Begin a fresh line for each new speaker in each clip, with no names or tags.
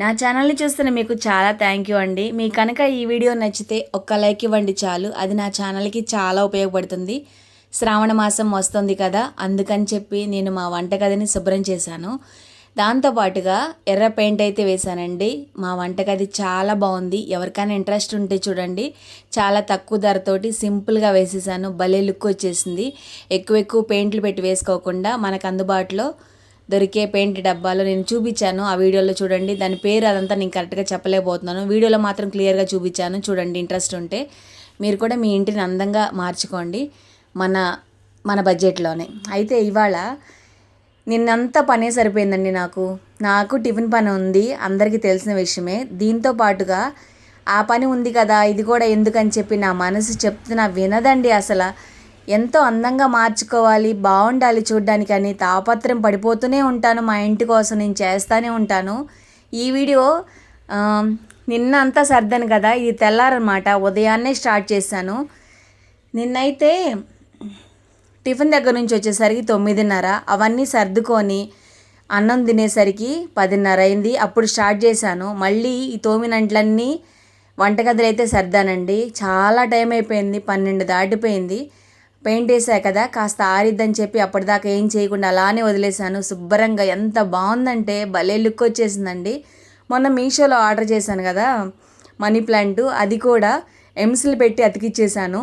నా ఛానల్ని చూస్తున్న మీకు చాలా థ్యాంక్ యూ అండి. మీ కనుక ఈ వీడియో నచ్చితే ఒక్క లైక్ ఇవ్వండి చాలు. అది నా ఛానల్కి చాలా ఉపయోగపడుతుంది. శ్రావణ మాసం వస్తుంది కదా అందుకని చెప్పి నేను మా వంటగదిని శుభ్రం చేశాను. దాంతోపాటుగా ఎర్ర పెయింట్ అయితే వేశానండి. మా వంటగది చాలా బాగుంది. ఎవరికైనా ఇంట్రెస్ట్ ఉంటే చూడండి. చాలా తక్కువ ధరతోటి సింపుల్గా వేసేసాను. భలే లుక్ వచ్చేసింది. ఎక్కువ ఎక్కువ పెయింట్లు పెట్టి వేసుకోకుండా మనకు అందుబాటులో దొరికే పెయింట్ డబ్బాలో నేను చూపించాను. ఆ వీడియోలో చూడండి. దాని పేరు అదంతా నేను కరెక్ట్గా చెప్పలేకపోతున్నాను. వీడియోలో మాత్రం క్లియర్గా చూపించాను. చూడండి ఇంట్రెస్ట్ ఉంటే మీరు కూడా మీ ఇంటిని అందంగా మార్చుకోండి మన మన బడ్జెట్లోనే. అయితే ఇవాళ నిన్నంతా పనే సరిపోయిందండి నాకు. నాకు టిఫిన్ పని ఉంది అందరికీ తెలిసిన విషయమే. దీంతో పాటుగా ఆ పని ఉంది కదా ఇది కూడా ఎందుకని చెప్పి నా మనసు చెప్తున్నా వినదండి అసలు. ఎంతో అందంగా మార్చుకోవాలి బాగుండాలి చూడ్డానికి అని తాపత్రం పడిపోతూనే ఉంటాను మా ఇంటి కోసం నేను చేస్తూనే ఉంటాను. ఈ వీడియో నిన్న అంతా సర్దాను కదా ఇది తెల్లారనమాట ఉదయాన్నే స్టార్ట్ చేశాను. నిన్నైతే టిఫిన్ దగ్గర నుంచి వచ్చేసరికి తొమ్మిదిన్నర అవన్నీ సర్దుకొని అన్నం తినేసరికి పదిన్నర అయింది అప్పుడు స్టార్ట్ చేశాను. మళ్ళీ ఈ తోమినంట్లన్నీ వంటగదిలో అయితే సర్దానండి. చాలా టైం అయిపోయింది పన్నెండు దాటిపోయింది. పెయింట్ వేసా కదా కాస్త ఆరిద్దని చెప్పి అప్పటిదాకా ఏం చేయకుండా అలానే వదిలేశాను. శుభ్రంగా ఎంత బాగుందంటే భలే లుక్ వచ్చేసిందండి. మొన్న మీషోలో ఆర్డర్ చేశాను కదా మనీ ప్లాంట్ అది కూడా ఎంసిల్ పెట్టి అతికిచ్చేసాను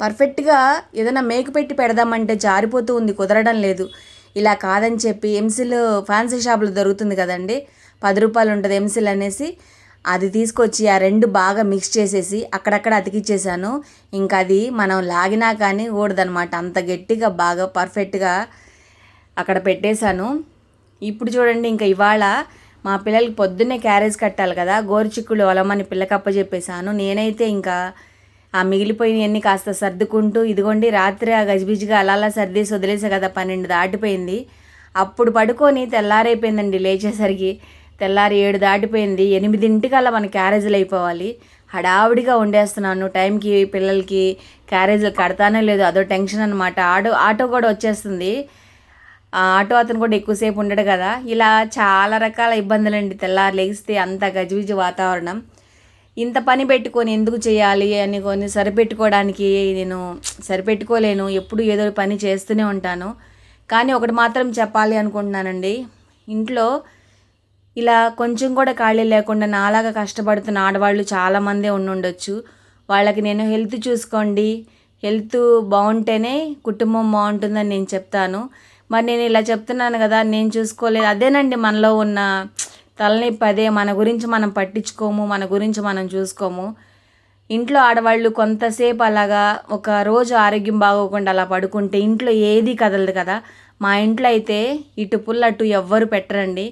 పర్ఫెక్ట్గా ఏదైనా మేకు పెట్టి పెడదామంటే జారిపోతూ ఉంది కుదరడం లేదు. ఇలా కాదని చెప్పి ఎంసిల్ ఫ్యాన్సీ షాపులో దొరుకుతుంది కదండి పది రూపాయలు ఉంటుంది ఎంసిల్ అనేసి. అది తీసుకొచ్చి ఆ రెండు బాగా మిక్స్ చేసేసి అక్కడక్కడ అతికిచ్చేసాను. ఇంకా అది మనం లాగినా కానీ ఊడదనమాట అంత గట్టిగా బాగా పర్ఫెక్ట్గా అక్కడ పెట్టేశాను. ఇప్పుడు చూడండి ఇంకా ఇవాళ మా పిల్లలకి పొద్దున్నే క్యారేజ్ కట్టాలి కదా. గోరుచిక్కులు ఒలమని పిల్లకప్ప చెప్పేశాను. నేనైతే ఇంకా ఆ మిగిలిపోయినవన్నీ కాస్త సర్దుకుంటూ ఇదిగోండి రాత్రి ఆ గజిబిజిగా అలా అలా సర్దేసి వదిలేసా కదా పన్నెండు దాటిపోయింది. అప్పుడు పడుకొని తెల్లారైపోయిందండి లేచేసరికి. తెల్లారి ఏడు దాటిపోయింది. ఎనిమిదింటికల్లా మన క్యారేజీలు అయిపోవాలి. హడావిడిగా ఉండేస్తున్నాను. టైంకి పిల్లలకి క్యారేజీలు కడతానే లేదు. అదో టెన్షన్ అనమాట ఆటో ఆటో కూడా వచ్చేస్తుంది. ఆ ఆటో అతను కూడా ఎక్కువసేపు ఉండడు కదా. ఇలా చాలా రకాల ఇబ్బందులండి తెల్లారి లెగిస్తే అంత గజిబిజి వాతావరణం. ఇంత పని పెట్టుకొని ఎందుకు చేయాలి అని కొన్ని సరిపెట్టుకోవడానికి నేను సరిపెట్టుకోలేను. ఎప్పుడు ఏదో ఒక పని చేస్తూనే ఉంటాను. కానీ ఒకటి మాత్రం చెప్పాలి అనుకుంటున్నానండి. ఇంట్లో ఇలా కొంచెం కూడా ఖాళీ లేకుండా నాలాగా కష్టపడుతున్న ఆడవాళ్ళు చాలామందే ఉండుండొచ్చు. వాళ్ళకి నేను హెల్త్ చూసుకోండి. హెల్త్ బాగుంటేనే కుటుంబం బాగుంటుందని నేను చెప్తాను. మరి నేను ఇలా చెప్తున్నాను కదా నేను చూసుకోలేదు. అదేనండి మనలో ఉన్న తలనొప్పి అదే. మన గురించి మనం పట్టించుకోము మన గురించి మనం చూసుకోము. ఇంట్లో ఆడవాళ్ళు కొంతసేపు అలాగా ఒక రోజు ఆరోగ్యం బాగోకుండా అలా పడుకుంటే ఇంట్లో ఏది కదలదు కదా. మా ఇంట్లో అయితే ఇటు పుల్ల అటు ఎవ్వరు పెట్టరండి.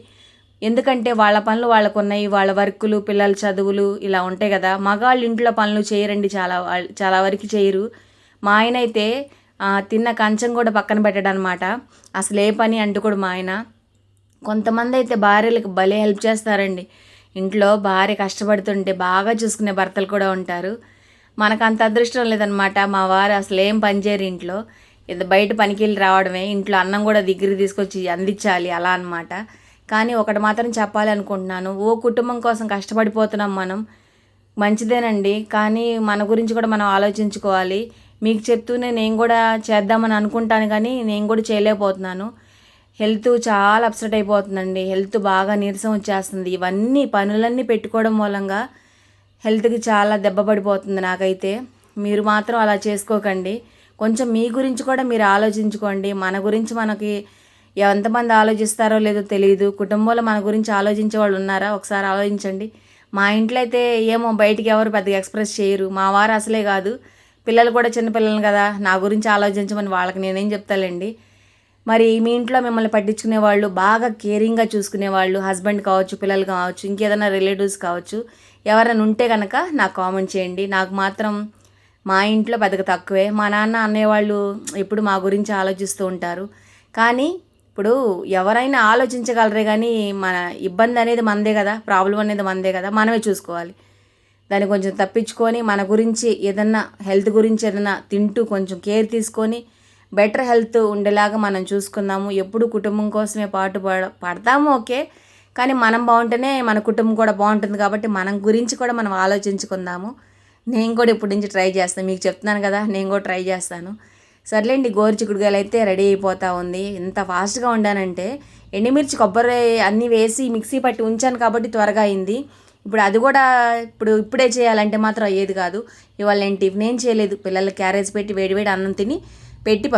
ఎందుకంటే వాళ్ళ పనులు వాళ్ళకు ఉన్నాయి వాళ్ళ వర్కులు పిల్లల చదువులు ఇలా ఉంటాయి కదా. మగాళ్ళు ఇంట్లో పనులు చేయరండి చాలా చాలా వరకు చేయరు. మా ఆయన అయితే తిన్న కంచం కూడా పక్కన పెట్టడనమాట. అసలు ఏ పని అంటుకోడు కూడా మా ఆయన. కొంతమంది అయితే భార్యలకు భలే హెల్ప్ చేస్తారండి. ఇంట్లో భార్య కష్టపడుతుంటే బాగా చూసుకునే భర్తలు కూడా ఉంటారు. మనకు అంత అదృష్టం లేదనమాట. మా వారు అసలు ఏం పనిచేయరు ఇంట్లో. ఇది బయట పనికి వెళ్ళి రావడమే ఇంట్లో అన్నం కూడా దగ్గర తీసుకొచ్చి అందించాలి అలా అనమాట. కానీ ఒకటి మాత్రం చెప్పాలి అనుకుంటున్నాను. ఓ కుటుంబం కోసం కష్టపడిపోతున్నాం మనం. మంచిదేనండి. కానీ మన గురించి కూడా మనం ఆలోచించుకోవాలి. మీకు చెప్తూనే నేను కూడా చేద్దామని అనుకుంటాను కానీ నేను కూడా చేయలేకపోతున్నాను. హెల్త్ చాలా అప్సెట్ అయిపోతుందండి. హెల్త్ బాగా నీరసం వచ్చేస్తుంది. ఇవన్నీ పనులన్నీ పెట్టుకోవడం మూలంగా హెల్త్కి చాలా దెబ్బ పడిపోతుంది నాకైతే. మీరు మాత్రం అలా చేసుకోకండి. కొంచెం మీ గురించి కూడా మీరు ఆలోచించుకోండి. మన గురించి మనకి ఎంతమంది ఆలోచిస్తారో లేదో తెలియదు కుటుంబంలో మన గురించి ఆలోచించే వాళ్ళు ఉన్నారా? ఒకసారి ఆలోచించండి. మా ఇంట్లో అయితే ఏమో బయటికి ఎవరు పెద్దగా ఎక్స్ప్రెస్ చేయరు. మా వారు అసలే కాదు. పిల్లలు కూడా చిన్నపిల్లలు కదా. నా గురించి ఆలోచించమని వాళ్ళకి నేనేం చెప్తాలేండి. మరి మీ ఇంట్లో మిమ్మల్ని పట్టించుకునే వాళ్ళు బాగా కేరింగ్గా చూసుకునే వాళ్ళు హస్బెండ్ కావచ్చు పిల్లలు కావచ్చు ఇంకేదైనా రిలేటివ్స్ కావచ్చు ఎవరైనా ఉంటే కనుక నాకు కామెంట్ చేయండి. నాకు మాత్రం మా ఇంట్లో పెద్దగా తక్కువే. మా నాన్న అనేవాళ్ళు ఎప్పుడు మా గురించి ఆలోచిస్తూ ఉంటారు. కానీ ఇప్పుడు ఎవరైనా ఆలోచించగలరే కానీ మన ఇబ్బంది అనేది మనదే కదా ప్రాబ్లం అనేది మనదే కదా మనమే చూసుకోవాలి. దాన్ని కొంచెం తప్పించుకొని మన గురించి ఏదన్నా హెల్త్ గురించి ఏదన్నా తింటూ కొంచెం కేర్ తీసుకొని బెటర్ హెల్త్ ఉండేలాగా మనం చూసుకుందాము. ఎప్పుడు కుటుంబం కోసమే పాటు పడ పడతాము ఓకే. కానీ మనం బాగుంటేనే మన కుటుంబం కూడా బాగుంటుంది కాబట్టి మనం గురించి కూడా మనం ఆలోచించుకుందాము. నేను కూడా ఇప్పటి నుంచి ట్రై చేస్తాను. మీకు చెప్తున్నాను కదా నేను కూడా ట్రై చేస్తాను. సర్లేండి గోరు చిక్కుడుకాయలు అయితే రెడీ అయిపోతూ ఉంది. ఎంత ఫాస్ట్గా వండానంటే ఎండుమిర్చి కొబ్బరి అన్నీ వేసి మిక్సీ పట్టి ఉంచాను కాబట్టి త్వరగా అయింది. ఇప్పుడు అది కూడా ఇప్పుడు ఇప్పుడే చేయాలంటే మాత్రం అయ్యేది కాదు. ఇవాళ నేను టిఫిన్ ఏం చేయలేదు. పిల్లలకి క్యారేజ్ పెట్టి వేడివేడి అన్నం తిని పెట్టి